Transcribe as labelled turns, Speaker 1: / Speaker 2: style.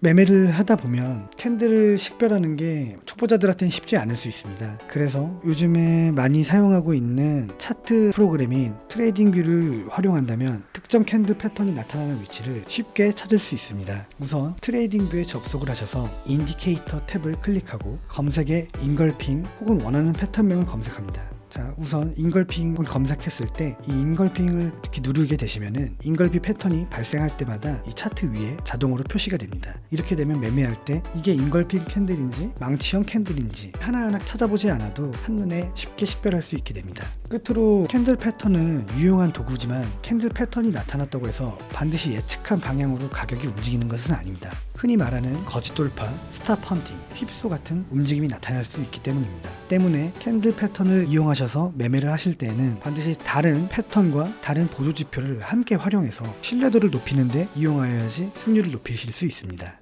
Speaker 1: 매매를 하다 보면 캔들을 식별하는 게 초보자들한테는 쉽지 않을 수 있습니다. 그래서 요즘에 많이 사용하고 있는 차트 프로그램인 트레이딩뷰를 활용한다면 특정 캔들 패턴이 나타나는 위치를 쉽게 찾을 수 있습니다. 우선 트레이딩뷰에 접속을 하셔서 인디케이터 탭을 클릭하고 검색에 인걸핑 혹은 원하는 패턴명을 검색합니다. 자, 우선 인걸핑을 검색했을 때 이 인걸핑을 이렇게 누르게 되시면은 인걸비 패턴이 발생할 때마다 이 차트 위에 자동으로 표시가 됩니다. 이렇게 되면 매매할 때 이게 인걸핑 캔들인지 망치형 캔들인지 하나하나 찾아보지 않아도 한눈에 쉽게 식별할 수 있게 됩니다. 끝으로 캔들 패턴은 유용한 도구지만 캔들 패턴이 나타났다고 해서 반드시 예측한 방향으로 가격이 움직이는 것은 아닙니다. 흔히 말하는 거짓 돌파, 스탑 헌팅, 휩소 같은 움직임이 나타날 수 있기 때문입니다. 때문에 캔들 패턴을 이용하셔서 매매를 하실 때에는 반드시 다른 패턴과 다른 보조 지표를 함께 활용해서 신뢰도를 높이는데 이용하여야지 승률을 높이실 수 있습니다.